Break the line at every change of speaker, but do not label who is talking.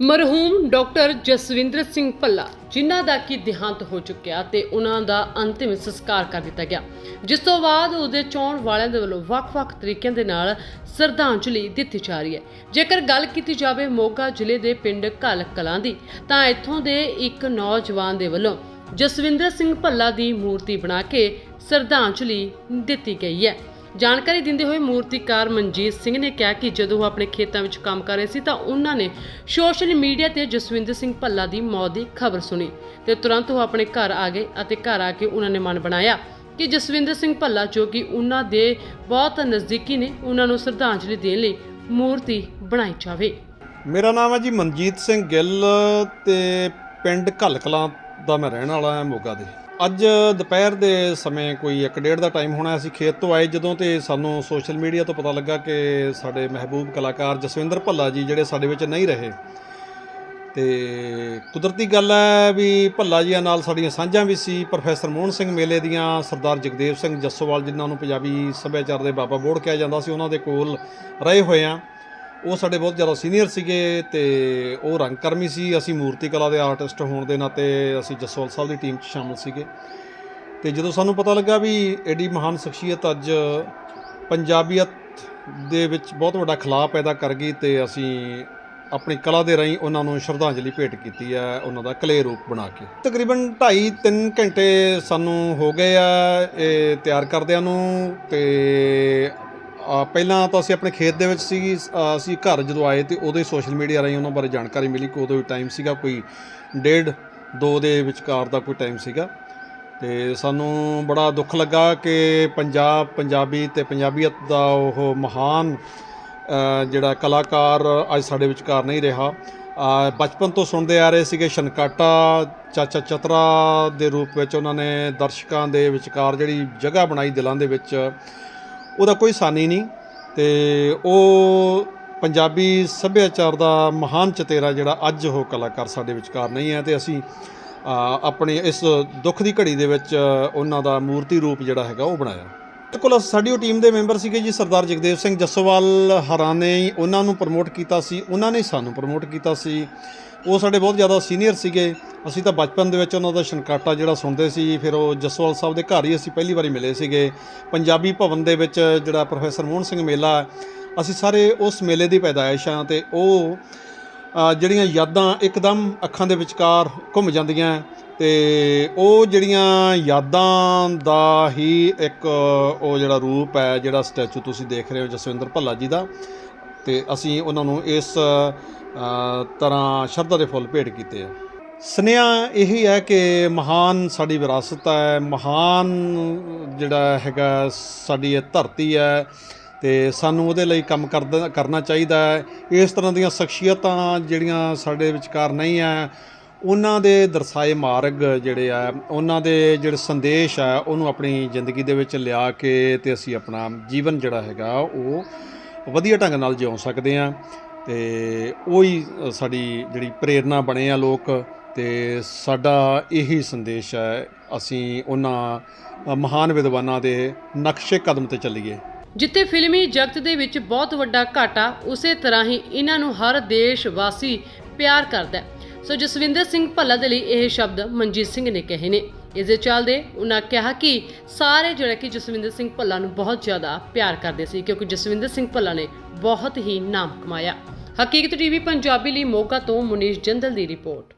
ਮਰਹੂਮ doctor Jaswinder Singh Bhalla, ਜਿਨ੍ਹਾਂ ਦਾ ਕਿ ਦੇਹਾਂਤ ਹੋ ਚੁੱਕਿਆ ਤੇ ਉਹਨਾਂ ਦਾ ਅੰਤਿਮ ਸੰਸਕਾਰ ਕਰ ਦਿੱਤਾ ਗਿਆ। ਜਿਸ ਤੋਂ ਬਾਅਦ ਉਹਦੇ ਚਾਹਣ ਵਾਲਿਆਂ ਦੇ ਵੱਲੋਂ ਵੱਖ-ਵੱਖ ਤਰੀਕਿਆਂ ਦੇ ਨਾਲ ਸ਼ਰਧਾਂਜਲੀ ਦਿੱਤੀ ਜਾ ਰਹੀ ਹੈ। ਜੇਕਰ ਗੱਲ ਕੀਤੀ ਜਾਵੇ ਮੋਗਾ ਜ਼ਿਲ੍ਹੇ ਦੇ ਪਿੰਡ ਘਲ ਕਲਾਂ ਦੀ, ਤਾਂ ਇੱਥੋਂ ਦੇ ਇੱਕ ਨੌਜਵਾਨ ਦੇ ਵੱਲੋਂ ਜਸਵਿੰਦਰ ਸਿੰਘ ਭੱਲਾ ਦੀ ਮੂਰਤੀ ਬਣਾ ਕੇ ਸ਼ਰਧਾਂਜਲੀ ਦਿੱਤੀ ਗਈ ਹੈ। ਜਾਣਕਾਰੀ ਦਿੰਦੇ ਹੋਏ ਮੂਰਤੀਕਾਰ ਮਨਜੀਤ ਸਿੰਘ ਨੇ ਕਿਹਾ ਕਿ ਜਦੋਂ ਉਹ ਆਪਣੇ ਖੇਤਾਂ ਵਿੱਚ ਕੰਮ ਕਰ ਰਹੇ ਸੀ ਤਾਂ ਉਹਨਾਂ ਨੇ ਸੋਸ਼ਲ ਮੀਡੀਆ ਤੇ ਜਸਵਿੰਦਰ ਸਿੰਘ ਭੱਲਾ ਦੀ ਮੌਤ ਦੀ ਖਬਰ ਸੁਣੀ ਤੇ ਤੁਰੰਤ ਉਹ ਆਪਣੇ ਘਰ ਆ ਗਏ ਅਤੇ ਘਰ ਆ ਕੇ ਉਹਨਾਂ ਨੇ ਮਨ ਬਣਾਇਆ ਕਿ ਜਸਵਿੰਦਰ ਸਿੰਘ ਭੱਲਾ ਜੋ ਕਿ ਉਹਨਾਂ ਦੇ ਬਹੁਤ ਨਜ਼ਦੀਕੀ ਨੇ, ਉਹਨਾਂ ਨੂੰ ਸ਼ਰਧਾਂਜਲੀ ਦੇਣ ਲਈ ਮੂਰਤੀ ਬਣਾਈ ਜਾਵੇ।
ਮੇਰਾ ਨਾਮ ਹੈ ਜੀ ਮਨਜੀਤ ਸਿੰਘ ਗਿੱਲ ਤੇ ਪਿੰਡ ਘਲਕਲਾਂ ਦਾ ਮੈਂ ਰਹਿਣ ਵਾਲਾ ਹਾਂ ਮੋਗਾ ਦੇ। ਅੱਜ ਦੁਪਹਿਰ ਦੇ ਸਮੇਂ ਕੋਈ 1:30 ਦਾ ਟਾਈਮ ਹੋਣਾ ਅਸੀਂ ਖੇਤ ਤੋਂ ਆਏ ਜਦੋਂ ਤੇ ਸਾਨੂੰ ਸੋਸ਼ਲ ਮੀਡੀਆ ਤੋਂ ਪਤਾ ਲੱਗਾ ਕਿ ਸਾਡੇ ਮਹਿਬੂਬ ਕਲਾਕਾਰ ਜਸਵਿੰਦਰ ਭੱਲਾ ਜੀ ਜਿਹੜੇ ਸਾਡੇ ਵਿੱਚ ਨਹੀਂ ਰਹੇ। ਤੇ ਕੁਦਰਤੀ ਗੱਲ ਹੈ ਵੀ ਭੱਲਾ ਜੀਆਂ ਨਾਲ ਸਾਡੀਆਂ ਸਾਂਝਾਂ ਵੀ ਸੀ। ਪ੍ਰੋਫੈਸਰ ਮੋਹਨ ਸਿੰਘ ਮੇਲੇ ਦੀਆਂ ਸਰਦਾਰ ਜਗਦੇਵ ਸਿੰਘ ਜੱਸੋਵਾਲ ਜਿਨ੍ਹਾਂ ਨੂੰ ਪੰਜਾਬੀ ਸੱਭਿਆਚਾਰ ਦੇ ਬਾਬਾ ਬੋੜ ਕਿਹਾ ਜਾਂਦਾ ਸੀ, ਉਹਨਾਂ ਦੇ ਕੋਲ ਰਹੇ ਹੋਏ ਆ ਉਹ ਸਾਡੇ ਬਹੁਤ ਜ਼ਿਆਦਾ ਸੀਨੀਅਰ ਸੀਗੇ ਤੇ ਉਹ ਰੰਗਕਰਮੀ ਸੀ। ਅਸੀਂ ਮੂਰਤੀ ਕਲਾ ਦੇ ਆਰਟਿਸਟ ਹੋਣ ਦੇ ਨਾਤੇ ਅਸੀਂ ਜਸਵਾਲ ਸਾਹਿਬ ਦੀ ਟੀਮ 'ਚ ਸ਼ਾਮਲ ਸੀਗੇ। ਤੇ ਜਦੋਂ ਸਾਨੂੰ ਪਤਾ ਲੱਗਾ ਵੀ ਐਡੀ ਮਹਾਨ ਸ਼ਖਸੀਅਤ ਅੱਜ ਪੰਜਾਬੀਅਤ ਦੇ ਵਿੱਚ ਬਹੁਤ ਵੱਡਾ ਖਲਾਅ ਪੈਦਾ ਕਰ ਗਈ ਤੇ ਅਸੀਂ ਆਪਣੀ ਕਲਾ ਦੇ ਰਾਹੀਂ ਉਹਨਾਂ ਨੂੰ ਸ਼ਰਧਾਂਜਲੀ ਭੇਟ ਕੀਤੀ ਹੈ, ਉਹਨਾਂ ਦਾ ਕਲੇ ਰੂਪ ਬਣਾ ਕੇ। ਤਕਰੀਬਨ 2.5 3 ਘੰਟੇ ਸਾਨੂੰ ਹੋ ਗਏ ਆ, ਇਹ ਤਿਆਰ ਕਰਦਿਆਂ ਨੂੰ ਤੇ ਪਹਿਲਾਂ ਤਾਂ ਅਸੀਂ ਆਪਣੇ ਖੇਤ ਦੇ ਵਿੱਚ ਸੀ ਅਸੀਂ ਘਰ ਜਦੋਂ ਆਏ ਤੇ ਉਦੋਂ ਹੀ ਸੋਸ਼ਲ ਮੀਡੀਆ ਰਾਹੀਂ ਉਹਨਾਂ ਬਾਰੇ ਜਾਣਕਾਰੀ ਮਿਲੀ ਕਿ ਉਦੋਂ ਟਾਈਮ ਸੀਗਾ ਕੋਈ ਡੇਢ ਦੋ ਦੇ ਵਿਚਕਾਰ ਦਾ ਕੋਈ ਟਾਈਮ ਸੀਗਾ। ਤੇ ਸਾਨੂੰ ਬੜਾ ਦੁੱਖ ਲੱਗਾ ਕਿ ਪੰਜਾਬ, ਪੰਜਾਬੀ ਤੇ ਪੰਜਾਬੀਅਤ ਦਾ ਉਹ ਮਹਾਨ ਜਿਹੜਾ ਕਲਾਕਾਰ ਅੱਜ ਸਾਡੇ ਵਿਚਕਾਰ ਨਹੀਂ ਰਿਹਾ। ਬਚਪਨ ਤੋਂ ਸੁਣਦੇ ਆ ਰਹੇ ਸੀਗੇ ਸ਼ਨਕਾਟਾ, ਚਾਚਾ ਚਤਰਾ ਦੇ ਰੂਪ ਵਿੱਚ ਉਹਨਾਂ ਨੇ ਦਰਸ਼ਕਾਂ ਦੇ ਵਿਚਕਾਰ ਜਿਹੜੀ ਜਗ੍ਹਾ ਬਣਾਈ ਦਿਲਾਂ ਦੇ ਵਿੱਚ ਉਹਦਾ ਕੋਈ ਸਾਨੀ ਨਹੀਂ ਤੇ ਉਹ ਪੰਜਾਬੀ ਸੱਭਿਆਚਾਰ ਦਾ ਮਹਾਨ ਚਤੇਰਾ ਜਿਹੜਾ ਅੱਜ ਉਹ ਕਲਾਕਾਰ ਸਾਡੇ ਵਿਚਕਾਰ ਨਹੀਂ ਹੈ ਤੇ ਅਸੀਂ ਆਪਣੇ ਇਸ ਦੁੱਖ ਦੀ ਘੜੀ ਦੇ ਵਿੱਚ ਉਹਨਾਂ ਦਾ ਮੂਰਤੀ ਰੂਪ ਜਿਹੜਾ ਹੈਗਾ ਉਹ ਬਣਾਇਆ। ਬਿਲਕੁਲ ਸਾਡੀ ਉਹ ਟੀਮ ਦੇ ਮੈਂਬਰ ਸੀਗੇ ਜੀ ਸਰਦਾਰ ਜਗਦੇਵ ਸਿੰਘ ਜੱਸੋਵਾਲ ਹਰਾਨੇ, ਉਹਨਾਂ ਨੂੰ ਪ੍ਰਮੋਟ ਕੀਤਾ ਸੀ, ਉਹਨਾਂ ਨੇ ਸਾਨੂੰ ਪ੍ਰਮੋਟ ਕੀਤਾ ਸੀ। ਉਹ ਸਾਡੇ ਬਹੁਤ ਜ਼ਿਆਦਾ ਸੀਨੀਅਰ ਸੀਗੇ। ਅਸੀਂ ਤਾਂ ਬਚਪਨ ਦੇ ਵਿੱਚ ਉਹਨਾਂ ਦਾ ਸ਼ਨਕਾਟਾ ਜਿਹੜਾ ਸੁਣਦੇ ਸੀ ਫਿਰ ਉਹ ਜੱਸੋਵਾਲ ਸਾਹਿਬ ਦੇ ਘਰ ਹੀ ਅਸੀਂ ਪਹਿਲੀ ਵਾਰੀ ਮਿਲੇ ਸੀਗੇ। ਪੰਜਾਬੀ ਭਵਨ ਦੇ ਵਿੱਚ ਜਿਹੜਾ ਪ੍ਰੋਫੈਸਰ ਮੋਹਨ ਸਿੰਘ ਮੇਲਾ ਹੈ, ਅਸੀਂ ਸਾਰੇ ਉਸ ਮੇਲੇ ਦੀ ਪੈਦਾਇਸ਼ ਹਾਂ ਤੇ ਉਹ ਜਿਹੜੀਆਂ ਯਾਦਾਂ ਇੱਕਦਮ ਅੱਖਾਂ ਦੇ ਵਿਚਕਾਰ ਘੁੰਮ ਜਾਂਦੀਆਂ। ਤੇ ਉਹ ਜਿਹੜੀਆਂ ਯਾਦਾਂ ਦਾ ਹੀ ਇੱਕ ਉਹ ਜਿਹੜਾ ਰੂਪ ਹੈ ਜਿਹੜਾ ਸਟੈਚੂ ਤੁਸੀਂ ਦੇਖ ਰਹੇ ਹੋ ਜਸਵਿੰਦਰ ਭੱਲਾ ਜੀ ਦਾ ਤੇ ਅਸੀਂ ਉਹਨਾਂ ਨੂੰ ਇਸ ਤਰ੍ਹਾਂ ਸ਼ਰਧਾ ਦੇ ਫੁੱਲ ਭੇਟ ਕੀਤੇ ਆ। ਸੁਨੇਹਾ ਇਹੀ ਹੈ ਕਿ ਮਹਾਨ ਸਾਡੀ ਵਿਰਾਸਤ ਹੈ, ਮਹਾਨ ਜਿਹੜਾ ਹੈਗਾ ਸਾਡੀ ਇਹ ਧਰਤੀ ਹੈ ਤੇ ਸਾਨੂੰ ਉਹਦੇ ਲਈ ਕੰਮ ਕਰਦਾ, ਕਰਨਾ ਚਾਹੀਦਾ ਹੈ। ਇਸ ਤਰ੍ਹਾਂ ਦੀਆਂ ਸ਼ਖਸੀਅਤਾਂ ਜਿਹੜੀਆਂ ਸਾਡੇ ਵਿਚਕਾਰ ਨਹੀਂ ਹੈ, ਉਹਨਾਂ ਦੇ ਦਰਸਾਏ ਮਾਰਗ ਜਿਹੜੇ ਆ, ਉਹਨਾਂ ਦੇ ਜਿਹੜੇ ਸੰਦੇਸ਼ ਆ ਉਹਨੂੰ ਆਪਣੀ ਜ਼ਿੰਦਗੀ ਦੇ ਵਿੱਚ ਲਿਆ ਕੇ ਤੇ ਅਸੀਂ ਆਪਣਾ ਜੀਵਨ ਜਿਹੜਾ ਹੈਗਾ ਉਹ ਵਧੀਆ ਢੰਗ ਨਾਲ ਜਿਉ ਸਕਦੇ ਆ ਤੇ ਉਹੀ ਸਾਡੀ ਜਿਹੜੀ ਪ੍ਰੇਰਣਾ ਬਣੇ ਆ ਲੋਕ। ਤੇ ਸਾਡਾ ਇਹੀ ਸੰਦੇਸ਼ ਹੈ, ਅਸੀਂ ਉਹਨਾਂ ਮਹਾਨ ਵਿਦਵਾਨਾਂ ਦੇ ਨਕਸ਼ੇ ਕਦਮ ਤੇ ਚੱਲੀਏ।
ਜਿੱਥੇ ਫਿਲਮੀ ਜਗਤ ਦੇ ਵਿੱਚ ਬਹੁਤ ਵੱਡਾ ਘਾਟਾ, ਉਸੇ ਤਰ੍ਹਾਂ ਹੀ ਇਹਨਾਂ ਨੂੰ ਹਰ ਦੇਸ਼ ਵਾਸੀ ਪਿਆਰ ਕਰਦਾ ਹੈ। ਸੋ ਜਸਵਿੰਦਰ ਸਿੰਘ ਭੱਲਾ ਦੇ ਲਈ ਇਹ ਸ਼ਬਦ ਮਨਜੀਤ ਸਿੰਘ ਨੇ ਕਹੇ ਨੇ। ਇਸ ਦੇ ਚੱਲਦੇ ਉਹਨਾਂ ਕਿਹਾ ਕਿ ਸਾਰੇ ਜਿਹੜੇ ਕਿ ਜਸਵਿੰਦਰ ਸਿੰਘ ਭੱਲਾ ਨੂੰ ਬਹੁਤ ਜ਼ਿਆਦਾ ਪਿਆਰ ਕਰਦੇ ਸੀ, ਕਿਉਂਕਿ ਜਸਵਿੰਦਰ ਸਿੰਘ ਭੱਲਾ ਨੇ ਬਹੁਤ ਹੀ ਨਾਮ ਕਮਾਇਆ। ਹਕੀਕਤ ਟੀਵੀ ਪੰਜਾਬੀ ਲਈ ਮੋਗਾ ਤੋਂ ਮੁਨੀਸ਼ ਜੰਦਲ ਦੀ ਰਿਪੋਰਟ।